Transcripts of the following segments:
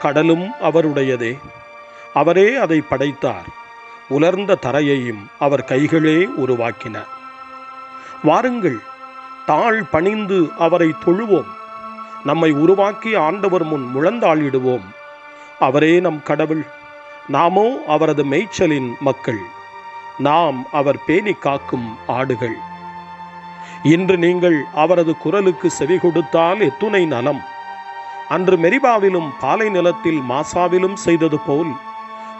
கடலும் அவருடையதே. அவரே அதை படைத்தார். உலர்ந்த தரையையும் அவர் கைகளே உருவாக்கின. வாருங்கள் தாழ் பணிந்து அவரை தொழுவோம். நம்மை உருவாக்கி ஆண்டவர் முன் முழந்தாளிடுவோம். அவரே நம் கடவுள். நாமோ அவரது மேய்ச்சலின் மக்கள். நாம் அவர் பேணி காக்கும் ஆடுகள். இன்று நீங்கள் அவரது குரலுக்கு செவி கொடுத்தால் எத்துணை நலம். அன்று மெரிபாவிலும் பாலை நிலத்தில் மாசாவிலும் செய்தது போல்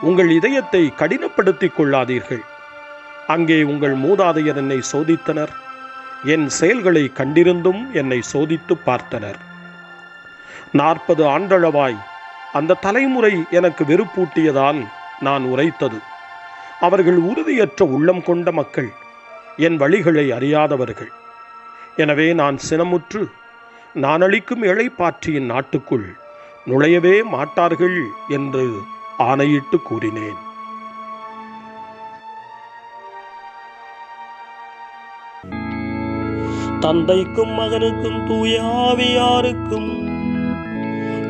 உங்கள் இதயத்தை கடினப்படுத்திக் கொள்ளாதீர்கள். அங்கே உங்கள் மூதாதையர் என்னை சோதித்தனர். என் செயல்களை கண்டிருந்தும் என்னை சோதித்து பார்த்தனர். நாற்பது ஆண்டளவாய் அந்த தலைமுறை எனக்கு வெறுப்பூட்டியதால் நான் உரைத்தது. அவர்கள் உறுதியற்ற உள்ளம் கொண்ட மக்கள் என் வழிகளை அறியாதவர்கள். எனவே நான் சினமுற்று நான் அளிக்கும் இழைப்பாற்றியின் நாட்டுக்குள் நுழையவே மாட்டார்கள் என்று ஆணையிட்டு கூறினேன். தந்தைக்கும் மகனுக்கும் தூயாவியாருக்கும்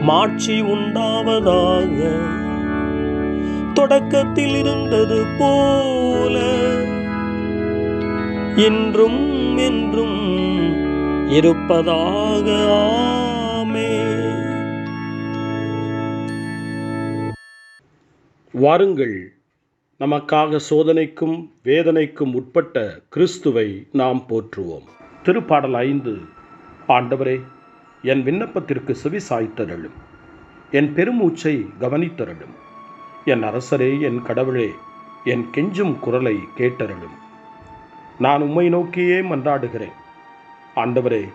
மாட்சி உண்டாவதாக தொடக்கத்தில் இருந்தது போல என்றும் என்றும் இருப்பதாக ஆமே வாருங்கள் நமக்காக சோதனைக்கும் வேதனைக்கும் உட்பட்ட கிறிஸ்துவை நாம் போற்றுவோம். திருப்பாடல் ஐந்து ஆண்டவரே என் விண்ணப்பத்திற்கு செவி சாய்த்தருளும் என் பெருமூச்சை கவனித்தருளும். என் அரசரே என் கடவுளே என் கெஞ்சும் குரலை கேட்டருளும். நான் உம்மை நோக்கியே மன்றாடுகிறேன். ஆண்டவரே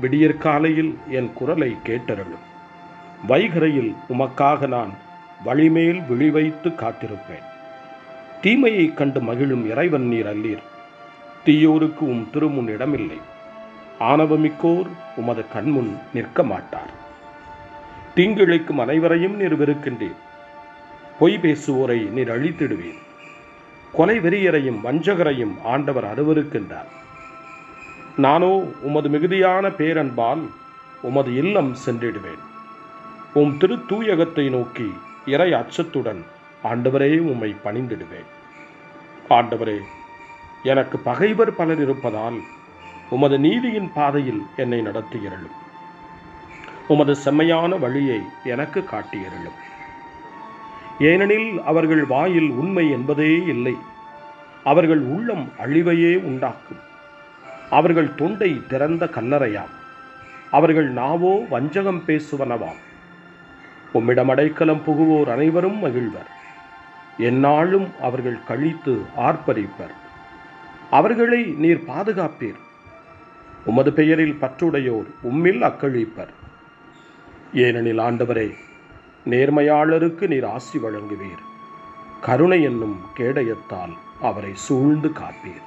விடியற்காலையில் என் குரலை கேட்டருளும் வைகரையில் உமக்காக நான் வழிமேல் விழிவைத்து காத்திருப்பேன். தீமையைக் கண்டு மகிழும் இறைவன் நீர் அல்லீர். தீயோருக்கு உம் திருமுன் இடமில்லை. ஆணவமிக்கோர் உமது கண்முன் நிற்க மாட்டார். தீங்கிழைக்கும் அனைவரையும் நீர் வெறுக்கின்றீர். பொய் பேசுவோரை நீர் அழித்திடுவீர். கொலை வெறியரையும் வஞ்சகரையும் ஆண்டவர் அருவருக்கின்றார். நானோ உமது மிகுதியான பேரன்பால் உமது இல்லம் சென்றிடுவேன். உம் திருத்தூயகத்தை நோக்கி இறை அச்சத்துடன் ஆண்டவரே உம்மை பணிந்திடுவேன். ஆண்டவரே எனக்கு பகைவர் பலர் இருப்பதால் உமது நீதியின் பாதையில் என்னை நடத்தியிருளும். உமது செம்மையான வழியை எனக்கு காட்டியிருளும். ஏனெனில் அவர்கள் வாயில் உண்மை என்பதே இல்லை. அவர்கள் உள்ளம் அழிவையே உண்டாக்கும். அவர்கள் தொண்டை திறந்த கல்லறையாம் அவர்கள் நாவோ வஞ்சகம் பேசுவனவாம். உம்மிடம் அடைக்கலம் புகுவோர் அனைவரும் மகிழ்வர். எந்நாளும் அவர்கள் கழித்து ஆர்ப்பரிப்பர். அவர்களை நீர் பாதுகாப்பீர். உமது பெயரில் பற்றுடையோர் உம்மில் அக்கழிப்பர் ஏனெனில் ஆண்டவரே நேர்மையாளருக்கு நீர் ஆசி வழங்குவீர். கருணை என்னும் கேடயத்தால் அவரை சூழ்ந்து காப்பீர்.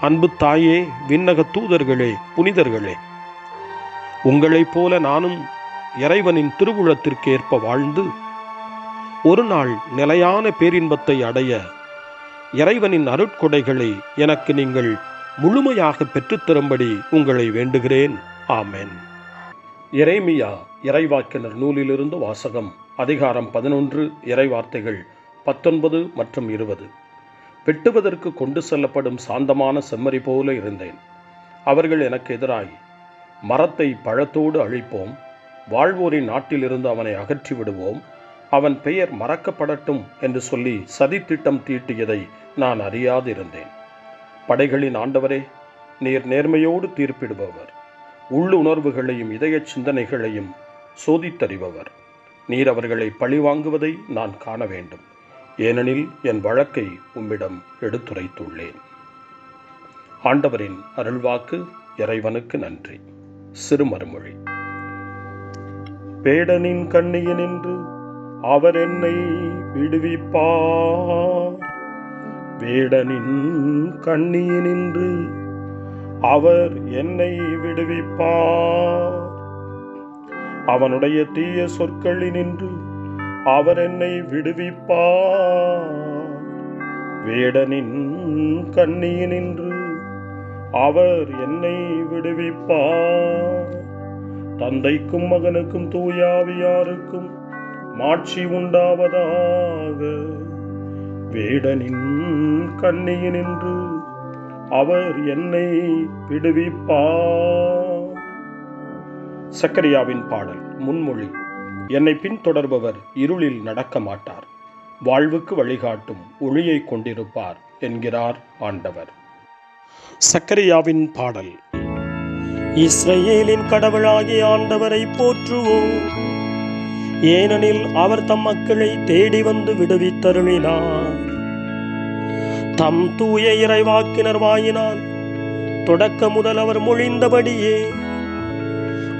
அன்பு தாயே விண்ணக தூதர்களே புனிதர்களே. உங்களைப் போல நானும் இறைவனின் திருவுளத்திற்கு ஏற்ப வாழ்ந்து ஒரு நாள் நிலையான பேரின்பத்தை அடைய இறைவனின் அருட்கொடைகளை எனக்கு நீங்கள் முழுமையாக பெற்றுத்தரும்படி உங்களை வேண்டுகிறேன். ஆமென். இறைமியா இறைவாக்கினர் நூலிலிருந்து வாசகம் அதிகாரம் பதினொன்று இறைவார்த்தைகள் பத்தொன்பது மற்றும் இருபது. வெட்டுவதற்கு கொண்டு செல்லப்படும் சாந்தமான செம்மறி போல இருந்தேன். அவர்கள் எனக்கு எதிராய் மரத்தை பழத்தோடு அழிப்போம் வாழ்வோரின் நாட்டிலிருந்து அவனை அகற்றி விடுவோம் அவன் பெயர் மறக்கப்படட்டும் என்று சொல்லி சதித்திட்டம் தீட்டியதை நான் அறியாதிருந்தேன். படைகளின் ஆண்டவரே நீர் நேர்மையோடு தீர்ப்பிடுபவர் உள்ளுணர்வுகளையும் இதய சிந்தனைகளையும் சோதித்தறிபவர். நீர் அவர்களை பழிவாங்குவதை நான் காண வேண்டும். ஏனெனில் என் வழக்கை உம்மிடம் எடுத்துரைத்துள்ளேன். ஆண்டவரின் அருள்வாக்கு இறைவனுக்கு நன்றி. சிறுமறுமொழி. பேடனின் கண்ணியனின்று அவர் என்னை விடுவிப்பார். வேடனின் கண்ணியனின்று அவர் என்னை விடுவிப்பார். அவனுடைய தீய சொற்களினின்று அவர் என்னை விடுவிப்பார். வேடனின் கண்ணியினின்று அவர் என்னை விடுவிப்பார். தந்தைக்கும் மகனுக்கும் தூயாவியாருக்கும் மாட்சி உண்டாவதாக. வேடனின் கண்ணியினின்று அவர் என்னை விடுவிப்பார். சக்கரியாவின் பாடல் முன்மொழி. என்னை பின்தொடர்பவர் இருளில் நடக்க மாட்டார் வாழ்வுக்கு வழிகாட்டும் ஒளியை கொண்டிருப்பார் என்கிறார் ஆண்டவர். சக்கரியாவின் பாடல். இஸ்ரேலின் கடவுளாகிய ஆண்டவரை போற்றுவோம். ஏனெனில் அவர் தம் மக்களை தேடி வந்து விடுவித்தருளினார். தம் தூய இறைவாக்கினர் வாயினால் தொடக்க முதல் அவர் மொழிந்தபடியே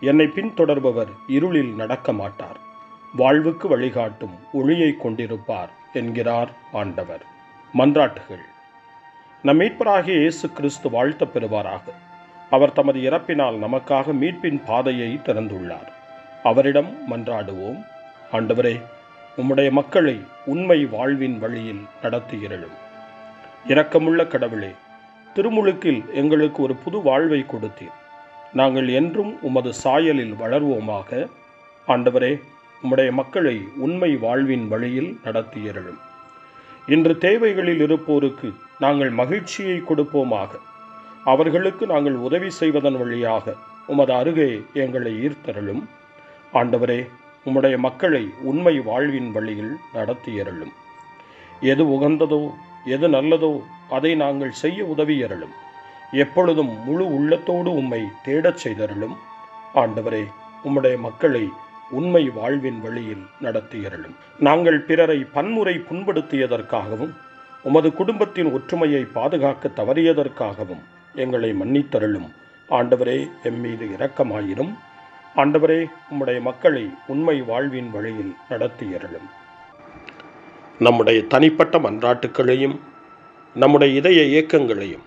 என்னை பின்தொடர்பவர் இருளில் நடக்க மாட்டார் வாழ்வுக்கு வழிகாட்டும் ஒளியை கொண்டிருப்பார் என்கிறார் ஆண்டவர். மன்றாட்டுகள். நம் மீட்பராகிய இயேசு கிறிஸ்து வாழ்த்த பெறுவாராக. அவர் தமது இறப்பினால் நமக்காக மீட்பின் பாதையை திறந்துள்ளார். அவரிடம் மன்றாடுவோம். ஆண்டவரே உம்முடைய மக்களை உண்மை வாழ்வின் வழியில் நடத்துகிறளும் இரக்கமுள்ள கடவுளே திருமுழுக்கில் எங்களுக்கு ஒரு புது வாழ்வை கொடுத்தீர். நாங்கள் என்றும் உமது சாயலில் வளர்வோமாக. ஆண்டவரே உம்முடைய மக்களை உண்மை வாழ்வின் வழியில் நடத்தியருளும். இன்று தேவைகளில் இருப்போருக்கு நாங்கள் மகிழ்ச்சியை கொடுப்போமாக. அவர்களுக்கு நாங்கள் உதவி செய்வதன் வழியாக உமது அருகே எங்களை ஈர்த்தருளும். ஆண்டவரே உம்முடைய மக்களை உண்மை வாழ்வின் வழியில் நடத்தியருளும். எது உகந்ததோ எது நல்லதோ அதை நாங்கள் செய்ய உதவியருளும். எப்பொழுதும் முழு உள்ளத்தோடு உம்மை தேடச் செய்தருளும். ஆண்டவரே உம்முடைய மக்களை உண்மை வாழ்வின் வழியில் நடத்தியருளும். நாங்கள் பிறரை பன்முறை புண்படுத்தியதற்காகவும் உமது குடும்பத்தின் ஒற்றுமையை பாதுகாக்க தவறியதற்காகவும் எங்களை மன்னித்தருளும். ஆண்டவரே எம் மீது இரக்கமாயிரும். ஆண்டவரே உம்முடைய மக்களை உண்மை வாழ்வின் வழியில் நடத்தியருளும். நம்முடைய தனிப்பட்ட மன்றாட்டுக்களையும் நம்முடைய இதய இயக்கங்களையும்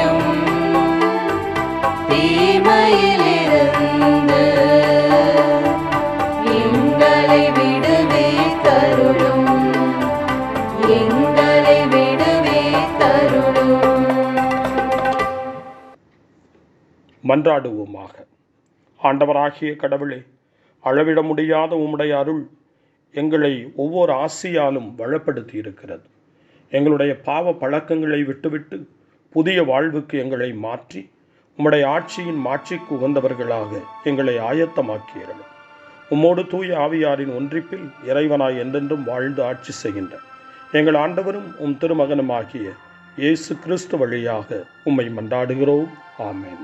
மன்றாடுவோமாக. ஆண்டவராகிய கடவுளே அளவிட முடியாத உம்முடைய அருள் எங்களை ஒவ்வொரு ஆசையாலும் வளப்படுத்தி இருக்கிறது எங்களுடைய பாவ பழக்கங்களை விட்டுவிட்டு புதிய வாழ்வுக்கு எங்களை மாற்றி உம்முடைய ஆட்சியின் மாட்சிக்கு உகந்தவர்களாக எங்களை ஆயத்தமாக்கியர்கள் உம்மோடு தூய ஆவியாரின் ஒன்றிப்பில் இறைவனாய் என்றென்றும் வாழ்ந்து ஆட்சி செய்கின்ற எங்கள் ஆண்டவரும் உம் திருமகனுமாகிய இயேசு கிறிஸ்து வழியாக உம்மை மன்றாடுகிறோம். ஆமேன்.